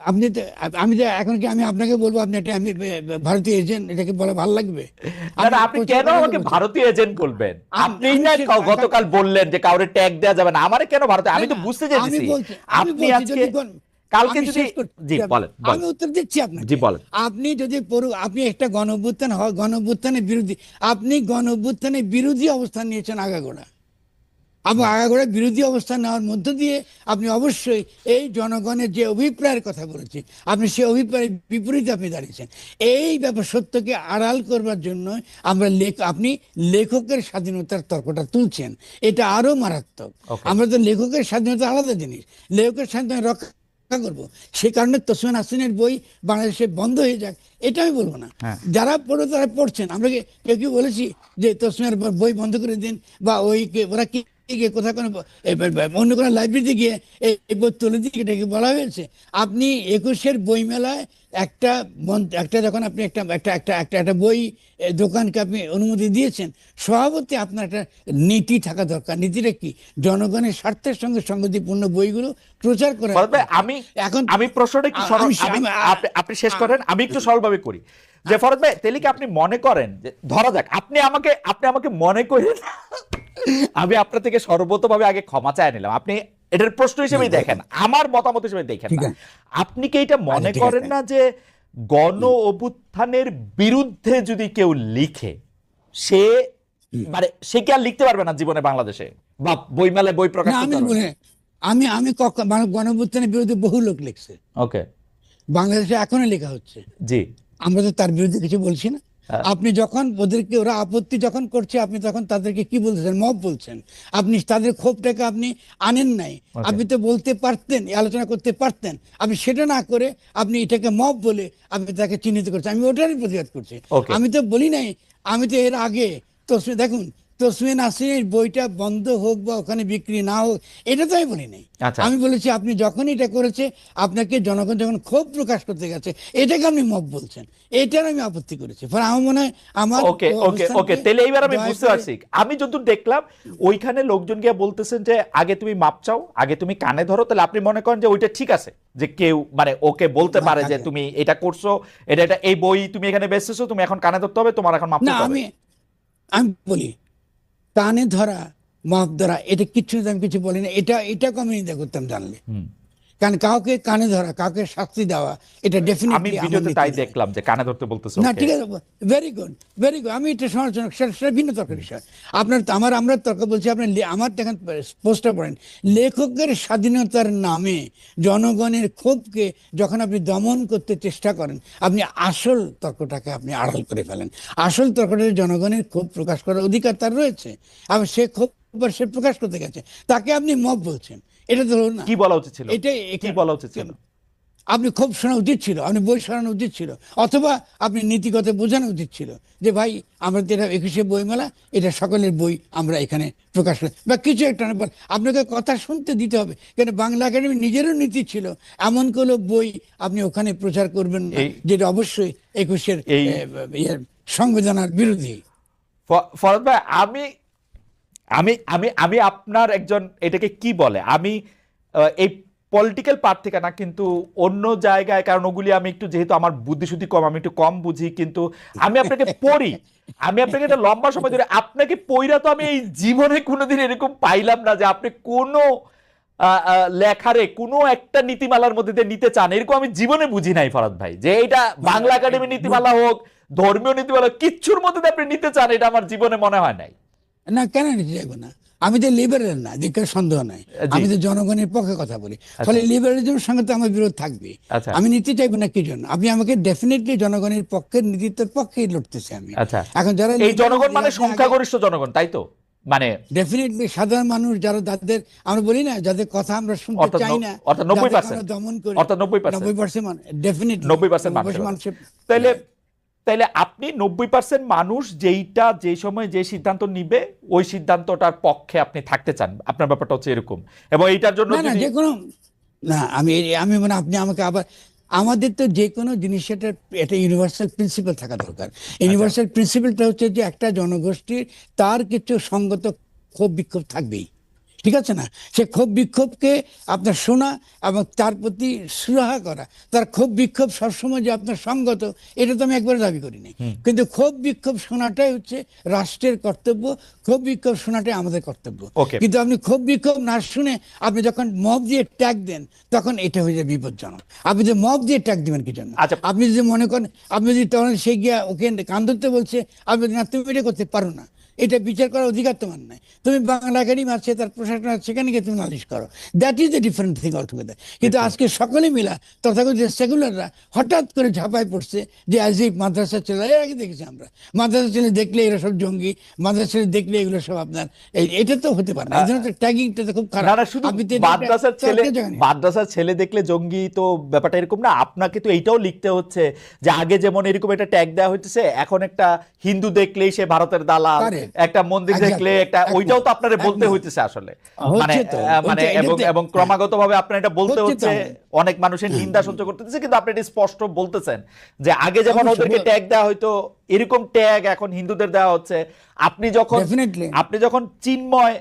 আপনি তো আমি এখন কি আমি আপনাকে বলব? আপনি এটা আমি ভারতীয় এজেন্ট এটাকে বলা ভালো লাগবে? আপনি কেন আমাকে ভারতীয় এজেন্ট বলবেন? আপনি না গতকাল বললেন যে কাউরে ট্যাগ দেওয়া যাবে না। আমারে কেন ভারতীয়? আমি তো বুঝতে চাইছি আপনি আজকে যদি কালকে যদি জি বলেন আমি উত্তর দিচ্ছি আপনাকে। জি, বলেন। আপনি যদি আপনি একটা গণঅভ্যুত্থান হয় গণঅভ্যুত্থানের বিরোধী আপনি গণঅভ্যুত্থানের বিরোধী অবস্থান নিয়েছেন আগাগোড়া। এবং আগাগোড়া বিরোধী অবস্থান নেওয়ার মধ্য দিয়ে আপনি অবশ্যই এই জনগণের যে অভিপ্রায়ের কথা বলেছি আপনি সেই অভিপ্রায়ের বিপরীতে আপনি দাঁড়িয়েছেন। এই ব্যাপার সত্যকে আড়াল করবার জন্য আমরা লেখ আপনি লেখকের স্বাধীনতার তর্কটা তুলছেন। এটা আরও মারাত্মক। আমরা তো লেখকের স্বাধীনতা আলাদা জিনিস। লেখকের স্বাধীনতা রক্ষা করব। সে কারণে তসমান হাসিনের বই বাংলাদেশে বন্ধ হয়ে যাক এটা আমি বলব না। হ্যাঁ। যারা পড়ে তারা পড়ছেন। আমরা কি কেউ কেউ বলেছি যে তসমের বই বন্ধ করে দিন বা ওই ওরা কি গিয়ে কোথাও কোনো অন্য কোনো লাইব্রেরিতে গিয়ে এই বই তুলে দিকে এটাকে বলা হয়েছে। আপনি একুশের বই মেলায় একটা একটা যখন আপনি একটা একটা একটা একটা একটা বই দোকানকে আপনি অনুমতি দিয়েছেন স্বভাবতই আপনার একটা নীতি থাকা দরকার। নীতিটা কি? জনগণের স্বার্থের সঙ্গে সংগতিপূর্ণ বইগুলো প্রচার করে। আমি এখন আমি প্রশ্নটা আমি- আপনি- শেষ করেন আমি একটু সরলভাবে করি। যে ফরদ ভাই তাহলে কি আপনি মনে করেন যে ধরা যাক আপনি আমাকে আপনি আমাকে মনে করেন আমি আপনার থেকে সর্বতভাবে আগে ক্ষমা চাই নিলাম। আপনি এটার প্রশ্ন হিসেবেই দেখেন আমার মতামত হিসেবে দেখেন। আপনি কি এটা মনে আচ্ছা, করেন না যে গণ অভ্যুত্থানের বিরুদ্ধে যদি কেউ লিখে সে মানে সে কি আর লিখতে পারবে না জীবনে বাংলাদেশে? বা বইমেলায় বই প্রকাশ আমি আমি আমি মানে গণঅভ্যুত্থানের বিরুদ্ধে বহু লোক লিখছে। ওকে। বাংলাদেশে এখনও লেখা হচ্ছে। জি। আমরা তো তার বিরুদ্ধে কিছু বলছি না। আপনি যখন ওদেরকে ওরা আপত্তি যখন করছে আপনি তখন তাদেরকে কি বলছেন? মব বলছেন। আপনি তাদের ক্ষোভটাকে আপনি আনেন নাই। আপনি তো বলতে পারতেন আলোচনা করতে পারতেন। আপনি সেটা না করে আপনি এটাকে মব বলে আপনি তাকে চিহ্নিত করছেন। আমি ওটারই প্রতিবাদ করছি। আমি তো বলি নাই আমি তো এর আগে তো দেখুন তসমিন আসিনের বইটা বন্ধ হোক বা ওখানে বিক্রি না হোক এটা তো আমি বলি নাই। আচ্ছা। আমি বলেছি আপনি যখন এটা করেছে আপনাকে জনগণ যখন ক্ষোভ প্রকাশ করতে গেছে এটাকে আপনি মব বলছেন। এটার আমি আপত্তি করেছি। ফলে আমার মনে হয় আমার ওকে ওকে ওকে তাহলে এইবার আমি বুঝতে পারছি। আমি যতদূর দেখলাম ওইখানে লোকজন গিয়ে বলতেছেন যে আগে তুমি মাপ চাও আগে তুমি কানে ধরো। তাহলে আপনি মনে করেন যে ওইটা ঠিক আছে যে কেউ মানে ওকে বলতে পারে যে তুমি এটা করছ এটা এটা এই বই তুমি এখানে বেচতেছো তুমি এখন কানে ধরতে হবে তোমার এখন মাপ না আমি আমি বলি কানে ধরা মাপ ধরা, এটা কিছু আমি কিছু বলি না এটা এটা আমি করতাম জানলে। কারণ কাউকে কানে ধরা কাউকে শাস্তি দেওয়া এটা আমি ভিডিওতে তাই দেখলাম যে কানে ধরতে বলতেছো না ঠিক আছে ভেরি গুড ভেরি গুড আমি এটা সমালোচনা সেটা ভিন্ন তর্কের বিষয় আপনার আমার আমরা তর্ক বলছি আপনি আমার দেখেন পড়েন। লেখকের স্বাধীনতার নামে জনগণের ক্ষোভকে যখন আপনি দমন করতে চেষ্টা করেন আপনি আসল তর্কটাকে আপনি আড়াল করে ফেলেন। আসল তর্কটা জনগণের ক্ষোভ প্রকাশ করার অধিকার তার রয়েছে। এবং সে ক্ষোভ সে প্রকাশ করতে গেছে। তাকে আপনি মব বলছেন। এটা তো হলো না। কি বলা উচিত ছিল? এটাই কি বলা উচিত ছিল? আপনি খুব শোনা উচিত ছিল আপনি বই শোনানো উচিত ছিল অথবা আপনি নীতিগত বোঝানো উচিত ছিল যে ভাই আমরা এটা একুশে বইমেলা এটা সকলের বই আমরা এখানে প্রকাশ করি। বা কিছু একটা আপনাকে কথা শুনতে দিতে হবে। কেন বাংলা একাডেমি নিজেরও নীতি ছিল এমন কোনো বই আপনি ওখানে প্রচার করবেন যেটা অবশ্যই একুশের সংবিধানের বিরোধী। ফরদ ভাই আমি আমি আমি আমি আপনার একজন, এটাকে কি বলে? আমি এই পলিটিক্যাল পার্ট থেকে না, কিন্তু অন্য জায়গায়, কারণ ওগুলি আমি একটু যেহেতু আমার বুদ্ধিশুদ্ধি কম, আমি একটু কম বুঝি, কিন্তু আমি আপনাকে পড়ি। আমি আপনাকে একটা লম্বা সময় ধরে, আপনাকে পইরা তো আমি এই জীবনে কোনোদিন এরকম পাইলাম না যে আপনি কোনো লেখারে কোনো একটা নীতিমালার মধ্যে দিয়ে নিতে চান, এরকম আমি জীবনে বুঝি নাই, ফরাদ ভাই। যে এটা বাংলা একাডেমি নীতিমালা হোক, ধর্মীয় নীতিমালা কিচ্ছুর মধ্যে দিয়ে আপনি নিতে চান, এটা আমার জীবনে মনে হয় নাই। না কেন নিতে যাব না? আমি তো লিবারেল না দিকে সন্দেহ নাই। আমি তো জনগণের পক্ষে কথা বলি। ফলে লিবারেলিজমের সঙ্গে তো আমার বিরোধ থাকবে। আচ্ছা। আমি নিতে চাইব না কি জন্য? আপনি আমাকে ডেফিনেটলি জনগণের পক্ষে নীতিত্বের পক্ষেই লড়তেছি আমি। আচ্ছা। এখন যারা এই জনগণ মানে সংখ্যাগরিষ্ঠ জনগণ তাই তো? মানে ডেফিনেটলি সাধারণ মানুষ যারা যাদের আমরা বলি না যাদের কথা আমরা শুনতে চাই না অর্থাৎ 90% দমন করি অর্থাৎ 90% নব্বই পার্সেন্ট ডেফিনেটলি মানুষের তাইলে তাইলে আপনি নব্বই পার্সেন্ট মানুষ যেইটা যে সময় যে সিদ্ধান্ত নিবে ওই সিদ্ধান্তটার পক্ষে আপনি থাকতে চান। আপনার ব্যাপারটা হচ্ছে এরকম। এবং এইটার জন্য যে কোনো না আমি আমি মানে আপনি আমাকে আবার আমাদের তো যে কোনো জিনিসের একটা ইউনিভার্সাল প্রিন্সিপাল থাকা দরকার। ইউনিভার্সাল প্রিন্সিপালটা হচ্ছে যে একটা জনগোষ্ঠীর তার কিছু সঙ্গত ক্ষোভ বিক্ষোভ থাকবেই। ঠিক আছে না? সে ক্ষোভ বিক্ষোভকে আপনার শোনা এবং তার প্রতি সুরাহা করা। তার ক্ষোভ বিক্ষোভ সবসময় যে আপনার সঙ্গত এটা তো আমি একবারে দাবি করি নাই কিন্তু ক্ষোভ বিক্ষোভ শোনাটাই হচ্ছে রাষ্ট্রের কর্তব্য। ক্ষোভ বিক্ষোভ শোনাটাই আমাদের কর্তব্য। কিন্তু আপনি ক্ষোভ বিক্ষোভ না শুনে আপনি যখন মব দিয়ে ট্যাগ দেন তখন এটা হয়ে যায় বিপজ্জনক। আপনি যে মব দিয়ে ট্যাগ দিবেন কি জন্য? আচ্ছা। আপনি যদি মনে করেন আপনি যদি তখন সে গিয়া ওকে কান ধরতে বলছে আপনি না তুমি এটা করতে পারো না এটা বিচার করার অধিকার তোমার নাই। তুমি বাংলা একাডেমি আছে তার প্রশাসন আছে সেখানে গিয়ে তুমি নালিশ করো। That is a different thing altogether কিন্তু আজকে সকলে মিলা তথাকথিত সেকুলাররা হঠাৎ করে ঝাঁপায় পড়ছে যে আজ এই মাদ্রাসা ছেলে এর আগে দেখেছি আমরা। মাদ্রাসা ছেলে দেখলে এরা সব জঙ্গি মাদ্রাসা ছেলে দেখলে এগুলো সব আপনার এটা তো হতে পারে না। এই ট্যাগিংটা তো খুব খারাপ। শুধু মাদ্রাসার ছেলে। মাদ্রাসার ছেলে দেখলে জঙ্গি তো ব্যাপারটা এরকম না। আপনাকে তো এইটাও লিখতে হচ্ছে যে আগে যেমন এরকম একটা ট্যাগ দেওয়া হচ্ছে এখন একটা হিন্দু দেখলেই সে ভারতের দালাল. একটা মন্দির দেখলে একটা ওইটাও তো আপনারা বলতে হইতেছে আসলে। মানে মানে এবং এবং ক্রমাগত ভাবে আপনার এটা বলতে হচ্ছে অনেক মানুষের নিন্দা সহ্য করতেছে কিন্তু আপনি এটা স্পষ্ট বলতেছেন যে আগে অবশ্যই, ওদেরকে ট্যাগ দেওয়া হয়তো এরকম ট্যাগ এখন হিন্দুদের দেওয়া হচ্ছে আপনি যখন আপনি যখন চিন্ময়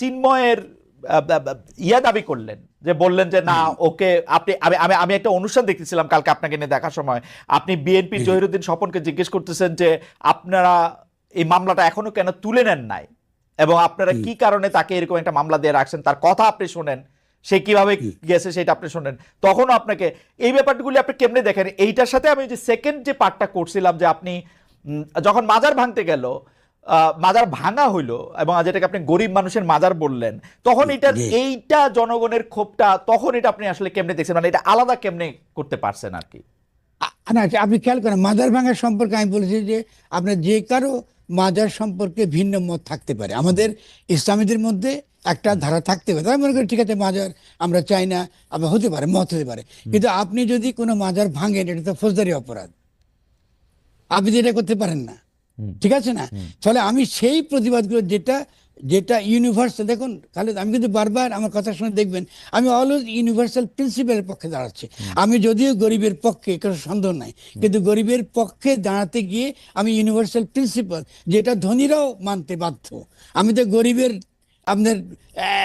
চিন্ময়ের ইয়া দাবি করলেন যে বললেন যে না ওকে আপনি আমি আমি আমি একটা অনুষ্ঠান দেখতেছিলাম কালকে আপনাকে নিয়ে দেখার সময়। আপনি বিএনপি জহিরুদ্দিন স্বপনকে জিজ্ঞেস করতেছেন যে আপনারা এই মামলাটা এখনও কেন তুলে নেন নাই? এবং আপনারা কি? কারণে তাকে এরকম একটা মামলা দিয়ে রাখছেন? তার কথা আপনি শোনেন। সে কীভাবে গেছে সেটা আপনি শোনেন। তখনও আপনাকে এই ব্যাপারগুলি আপনি কেমনে দেখেন? এইটার সাথে আমি যে সেকেন্ড যে পার্টটা করছিলাম যে আপনি যখন মাজার ভাঙতে গেল মাজার ভাঙা হইল এবং যেটাকে আপনি গরিব মানুষের মাজার বললেন তখন এটা এইটা জনগণের ক্ষোভটা তখন এটা আপনি আসলে কেমনে দেখছেন? মানে এটা আলাদা কেমনে করতে পারছেন আর কি? না আপনি খেয়াল করেন মাজার ভাঙার সম্পর্কে আমি বলেছি যে আপনার যে কারও মাজার সম্পর্কে ভিন্ন মত থাকতে পারে। আমাদের ইসলামীদের মধ্যে একটা ধারা থাকতে পারে। তাই মনে করি ঠিক আছে মাজার আমরা চাই না আবার হতে পারে মত হতে পারে। কিন্তু আপনি যদি কোনো মাজার ভাঙেন এটা তো ফৌজদারি অপরাধ। আপনি যেটা এটা করতে পারেন না। ঠিক আছে না? ফলে আমি সেই প্রতিবাদগুলো যেটা যেটা ইউনিভার্সাল দেখুন খালেদ আমি কিন্তু বারবার আমার কথা শুনে দেখবেন আমি অলওয়েজ ইউনিভার্সাল প্রিন্সিপালের পক্ষে দাঁড়াচ্ছি। আমি যদিও গরিবের পক্ষে কোনো সন্দেহ নাই কিন্তু গরিবের পক্ষে দাঁড়াতে গিয়ে আমি ইউনিভার্সাল প্রিন্সিপাল যেটা ধনীরাও মানতে বাধ্য। আমি তো গরিবের আপনার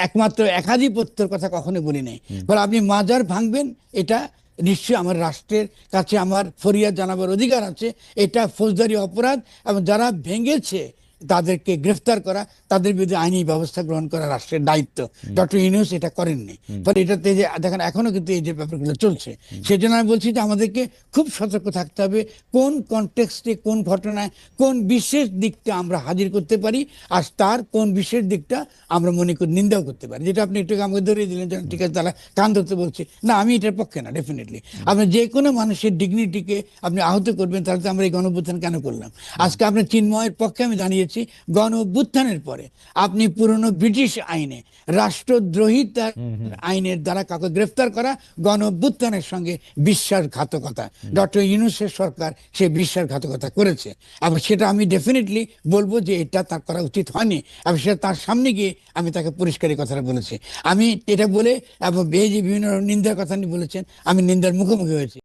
একমাত্র একাধিপত্যের কথা কখনো বলি নাই। ফলে আপনি মাজার ভাঙবেন এটা নিশ্চয়ই আমার রাষ্ট্রের কাছে আমার ফরিয়াদ জানাবার অধিকার আছে এটা ফৌজদারি অপরাধ এবং যারা ভেঙেছে তাদেরকে গ্রেফতার করা তাদের বিরুদ্ধে আইনি ব্যবস্থা গ্রহণ করা রাষ্ট্রের দায়িত্ব। ডক্টর ইউনুস এটা করেননি। ফলে এটাতে যে দেখেন এখনও কিন্তু এই যে ব্যাপারগুলো চলছে সেই জন্য আমি বলছি যে আমাদেরকে খুব সতর্ক থাকতে হবে কোন কনটেক্সটে কোন ঘটনায় কোন বিশেষ দিকটা আমরা হাজির করতে পারি আর তার কোন বিশেষ দিকটা আমরা মনে করি নিন্দাও করতে পারি। যেটা আপনি একটু আমাকে ধরিয়ে দিলেন যেন ঠিক আছে তারা কান ধরতে বলছে। না আমি এটার পক্ষে না ডেফিনেটলি আপনি যে কোনো মানুষের ডিগনিটিকে আপনি আহত করবেন তাহলে তো আমরা এই গণঅভ্যুত্থান কেন করলাম? আজকে আপনার চিন্ময়ের পক্ষে আমি জানিয়েছি গণ অভ্যুত্থানের পরে। আপনি পুরনো ব্রিটিশ আইনে রাষ্ট্রদ্রোহিতার আইনের দ্বারা কাউকে গ্রেফতার করা গণ অভ্যুত্থানের সঙ্গে বিশ্বাসঘাতকতা। ডক্টর ইউনুসের সরকার সে বিশ্বাসঘাতকতা করেছে। এবং সেটা আমি ডেফিনেটলি বলব যে এটা তার করা উচিত হয়নি। এবং সেটা তার সামনে গিয়ে আমি তাকে পরিষ্কার কথাটা বলেছি। আমি এটা বলে এবং এই যে বিভিন্ন নিন্দার কথা নিয়ে বলেছেন আমি নিন্দার মুখোমুখি হয়েছি।